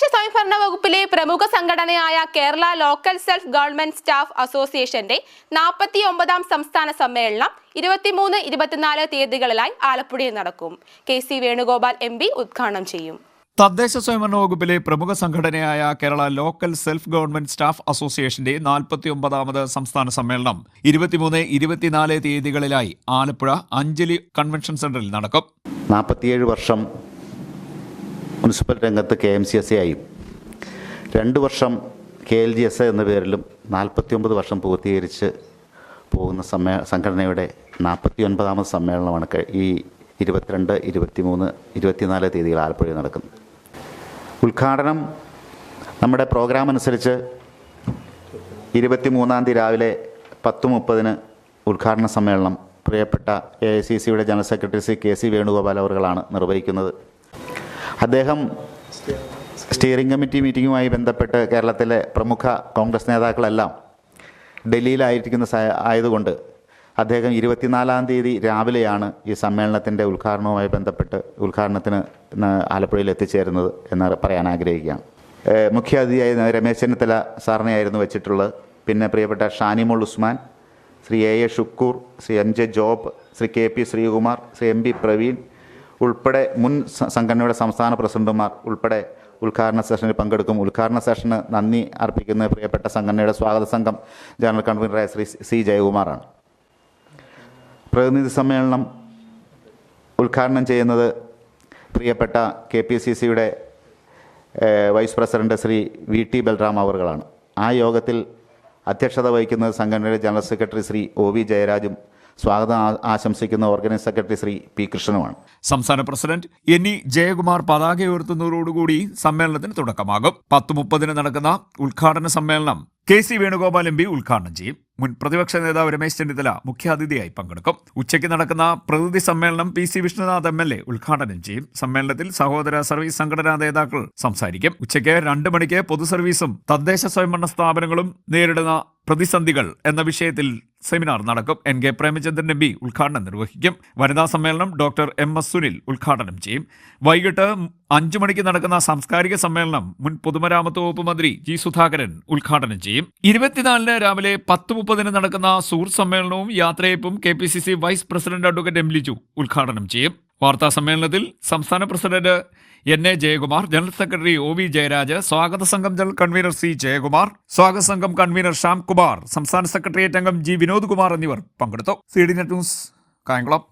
തദ്ദേശ സ്വയംഭരണ വകുപ്പിലെ പ്രമുഖ സംഘടനയായ Kerala local self government staff അസോസിയേഷന്റെ നാൽപ്പത്തി ഒമ്പതാം സംസ്ഥാന സമ്മേളനം ഇരുപത്തിമൂന്ന് ഇരുപത്തിനാല് തീയതികളിലായി ആലപ്പുഴയിൽ നടക്കും. K C Venugopal M P ഉദ്ഘാടനം ചെയ്യും. തദ്ദേശ സ്വയംഭരണ വകുപ്പിലെ പ്രമുഖ സംഘടനയായ Kerala local self government staff അസോസിയേഷന്റെ നാൽപ്പത്തി ഒമ്പതാമത് സംസ്ഥാന സമ്മേളനം ഇരുപത്തിമൂന്ന് ഇരുപത്തിനാല് തീയതികളിലായി ആലപ്പുഴ അഞ്ജലി കൺവെൻഷൻ സെന്ററിൽ നടക്കും. നാൽപ്പത്തിയേഴ് വർഷം മുനിസിപ്പൽ രംഗത്ത് K M C S A ആയും. രണ്ട് വർഷം K L G S A എന്ന പേരിലും നാൽപ്പത്തിയൊമ്പത് വർഷം പൂർത്തീകരിച്ച് പോകുന്ന സമ്മേ സംഘടനയുടെ നാൽപ്പത്തി ഒൻപതാമത് സമ്മേളനമാണ് ഈ ഇരുപത്തിരണ്ട് ഇരുപത്തിമൂന്ന് ഇരുപത്തിനാല് തീയതികൾ ആലപ്പുഴയിൽ നടക്കുന്നത്. ഉദ്ഘാടനം നമ്മുടെ പ്രോഗ്രാം അനുസരിച്ച് ഇരുപത്തിമൂന്നാം തീയതി രാവിലെ പത്ത് മുപ്പതിന് ഉദ്ഘാടന സമ്മേളനം. പ്രിയപ്പെട്ട എ ഐ സി സിയുടെ general secretary C K C Venugopal അവർകളാണ് നിർവഹിക്കുന്നത്. അദ്ദേഹം സ്റ്റിയറിംഗ് കമ്മിറ്റി മീറ്റിങ്ങുമായി ബന്ധപ്പെട്ട് കേരളത്തിലെ പ്രമുഖ കോൺഗ്രസ് നേതാക്കളെല്ലാം ഡൽഹിയിലായിരിക്കുന്ന ആയതുകൊണ്ട് അദ്ദേഹം ഇരുപത്തിനാലാം തീയതി രാവിലെയാണ് ഈ സമ്മേളനത്തിന്റെ ഉദ്ഘാടനവുമായി ബന്ധപ്പെട്ട് ഉദ്ഘാടനത്തിന് ആലപ്പുഴയിൽ എത്തിച്ചേരുന്നത് എന്ന് പറയാൻ ആഗ്രഹിക്കുകയാണ്. മുഖ്യ അതിഥിയായി രമേശ് ചെന്നിത്തല സാറിനെയായിരുന്നു വെച്ചിട്ടുള്ളത്. പിന്നെ പ്രിയപ്പെട്ട Shanimol Usman Shri A A Shukkur Shri M J Job Shri K P Sreekumar Shri M P Praveen ഉൾപ്പെടെ മുൻ സംഘടനയുടെ സംസ്ഥാന പ്രസിഡന്റുമാർ ഉൾപ്പെടെ ഉദ്ഘാടന സെഷനിൽ പങ്കെടുക്കും. ഉദ്ഘാടന സെഷന് നന്ദി അർപ്പിക്കുന്ന പ്രിയപ്പെട്ട സംഘടനയുടെ സ്വാഗത സംഘം ജനറൽ കൺവീനറായ ശ്രീ സി ജയകുമാറാണ്. പ്രതിനിധി സമ്മേളനം ഉദ്ഘാടനം ചെയ്യുന്നത് പ്രിയപ്പെട്ട കെ പി സി സിയുടെ vice president Shri V T Balram അവറുകളാണ്. ആ യോഗത്തിൽ അധ്യക്ഷത വഹിക്കുന്നത് സംഘടനയുടെ general secretary Shri O V ജയരാജും സ്വാഗതം ആശംസിക്കുന്ന ഓർഗനൈസ് സെക്രട്ടറി ശ്രീ പി കൃഷ്ണനുമാണ്. സംസ്ഥാന പ്രസിഡന്റ് എൻ ഇ ജയകുമാർ പതാക ഉയർത്തുന്നതോടുകൂടി സമ്മേളനത്തിന് തുടക്കമാകും. പത്ത് മുപ്പതിന് നടക്കുന്ന ഉദ്ഘാടന സമ്മേളനം K C Venugopal M P ഉദ്ഘാടനം ചെയ്യും. മുൻ പ്രതിപക്ഷ നേതാവ് രമേശ് ചെന്നിത്തല മുഖ്യാതിഥിയായി പങ്കെടുക്കും. ഉച്ചയ്ക്ക് നടക്കുന്ന പ്രതിനിധി സമ്മേളനം P C Vishnunath M L A ഉദ്ഘാടനം ചെയ്യും. സമ്മേളനത്തിൽ സഹോദര സർവീസ് സംഘടനാ നേതാക്കൾ സംസാരിക്കും. ഉച്ചയ്ക്ക് രണ്ട് മണിക്ക് പൊതു സർവീസും തദ്ദേശ സ്വയംഭരണ സ്ഥാപനങ്ങളും നേരിടുന്ന പ്രതിസന്ധികൾ എന്ന വിഷയത്തിൽ സെമിനാർ നടക്കും. N K Premachandran M P ഉദ്ഘാടനം നിർവഹിക്കും. വനിതാ സമ്മേളനം ഡോക്ടർ എം. എസ്. സുനിൽ ഉദ്ഘാടനം ചെയ്യും. വൈകിട്ട് അഞ്ചു മണിക്ക് നടക്കുന്ന സാംസ്കാരിക സമ്മേളനം മുൻ പൊതുമരാമത്ത് വകുപ്പ് മന്ത്രി ജി സുധാകരൻ ഉദ്ഘാടനം ചെയ്യും. ഇരുപത്തിനാലിന് രാവിലെ പത്ത് മുപ്പതിന് നടക്കുന്ന സൂർ സമ്മേളനവും യാത്രയപ്പും K vice president advocate M Liju ഉദ്ഘാടനം ചെയ്യും. വാർത്താ സമ്മേളനത്തിൽ സംസ്ഥാന president N A Jayakumar general secretary O V Jayaraj സ്വാഗത സംഘം ജനറൽ കൺവീനർ സി ജയകുമാർ സ്വാഗത സംഘം കൺവീനർ ശ്യാം കുമാർ സംസ്ഥാന സെക്രട്ടേറിയറ്റ് അംഗം ജി വിനോദ് കുമാർ എന്നിവർ പങ്കെടുത്തു. C D net news Kayamkulam.